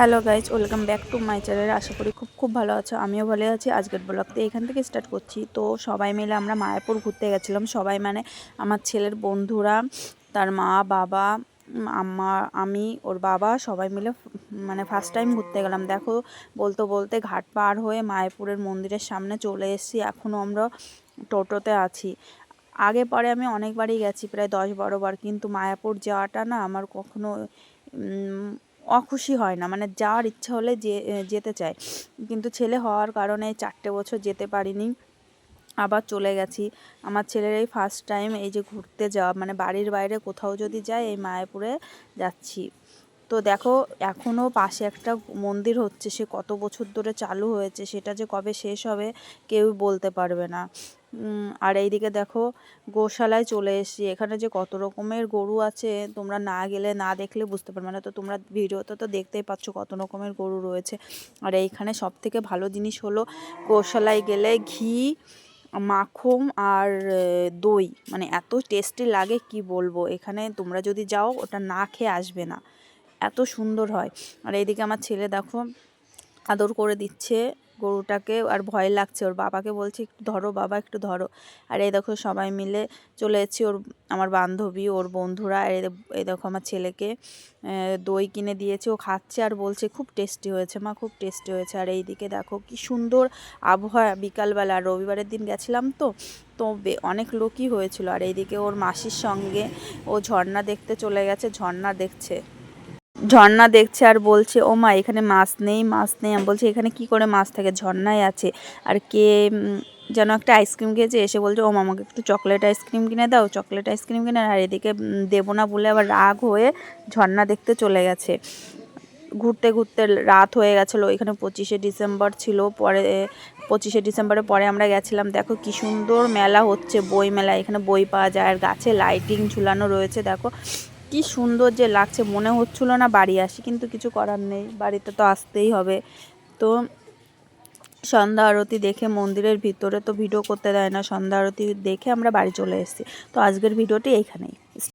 Hello guys welcome back to my channel আশা করি খুব খুব ভালো আছো। আমিও ভালো আছি। আজকের ব্লগতে এখান থেকে স্টার্ট করছি। তো সবাই মিলে আমরা মায়াপুর ঘুরতে গেছিলাম। সবাই মানে আমার ছেলের বন্ধুরা, তার মা, বাবা, আম্মা, আমি, ওর বাবা সবাই মিলে মানে ফার্স্ট টাইম ঘুরতে গেলাম। দেখো, বলতে বলতে ঘাট পার হয়ে মায়াপুরের মন্দিরের সামনে চলে এসেছি। এখনও আমরা টোটোতে আছি। আগে পরে আমি অনেকবারই গেছি, প্রায় দশ বারো বার। কিন্তু মায়াপুর যাওয়াটা না আমার কখনো অখুশি হয় না। মানে যাওয়ার ইচ্ছা হলে যে যেতে চায়। কিন্তু ছেলে হওয়ার কারণে চারটে বছর যেতে পারিনি। আবার চলে গেছি। আমার ছেলের এই ফার্স্ট টাইম এই যে ঘুরতে যাওয়া মানে বাড়ির বাইরে কোথাও যদি যায় এই মায়াপুরে যাচ্ছি। তো দেখো এখনও পাশে একটা মন্দির হচ্ছে, সে কত বছর ধরে চালু হয়েছে, সেটা যে কবে শেষ হবে, কেউ বলতে পারবে না। আর এইদিকে দেখো, গোশালায় চলে এসেছি। এখানে যে কত রকমের গরু আছে, তোমরা না গেলে, না দেখলে বুঝতে পারবে না। তো তোমরা ভিডিওতে তো দেখতেই পাচ্ছ কত রকমের গরু রয়েছে। আর এইখানে সব থেকে ভালো জিনিস হলো, গোশালায় গেলে ঘি, মাখন আর দই। মানে এত টেস্টি লাগে, কি বলব? এখানে তোমরা যদি যাও, ওটা না খেয়ে আসবে না। এত সুন্দর হয়। আর এইদিকে আমার ছেলে দেখো, আদর করে দিচ্ছে। গরুটাকে আর ভয় লাগছে। ওর বাবাকে বলছে, একটু ধরো বাবা, একটু ধরো। আর এই দেখো সবাই মিলে চলে এসেছি ওর, আমার বান্ধবী, ওর বন্ধুরা। আর এই দেখো আমার ছেলেকে দই কিনে দিয়েছে। ও খাচ্ছে আর বলছে, খুব টেস্টি হয়েছে মা, খুব টেস্টি হয়েছে। আর এইদিকে দেখো কি সুন্দর আবহাওয়া। বিকালবেলা, রবিবারের দিন গেছিলাম তো তো অনেক লোকই হয়েছিল। আর এইদিকে ওর মাসির সঙ্গে ও ঝর্ণা দেখতে চলে গেছে, ঝর্ণা দেখছে। ঝর্ণা দেখছে আর বলছে, ও মা, এখানে মাছ নেই মাছ নেই। আমি বলছি, এখানে কি করে মাছ থাকে? ঝর্ণায় আছে। আর কে যেন একটা আইসক্রিম খেয়েছে, এসে বলছে, ও মা, আমাকে একটু চকলেট আইসক্রিম কিনে দাও চকলেট আইসক্রিম কিনে আর এদিকে দেবো না বলে আবার রাগ হয়ে ঝর্ণা দেখতে চলে গেছে। ঘুরতে ঘুরতে রাত হয়ে গেছিল, এখানে পঁচিশে ডিসেম্বর ছিল, পরে, পঁচিশে ডিসেম্বরের পরে আমরা গেছিলাম। দেখো কি সুন্দর মেলা হচ্ছে বই মেলা এখানে বই পাওয়া যায়, আর গাছে লাইটিং ঝুলানো রয়েছে, দেখো। কি সুন্দর যে লাগছে, মনে হচ্ছিল না বাড়ি আসি, কিন্তু কিছু করার নেই। বাড়িতে তো আসতেই হবে। তো সন্ধ্যা আরতি দেখে মন্দিরের ভিতরে তো ভিডিও করতে দেয় না, সন্ধ্যা আরতি দেখে আমরা বাড়ি চলে এসেছি। তো আজকের ভিডিওটি এইখানেই।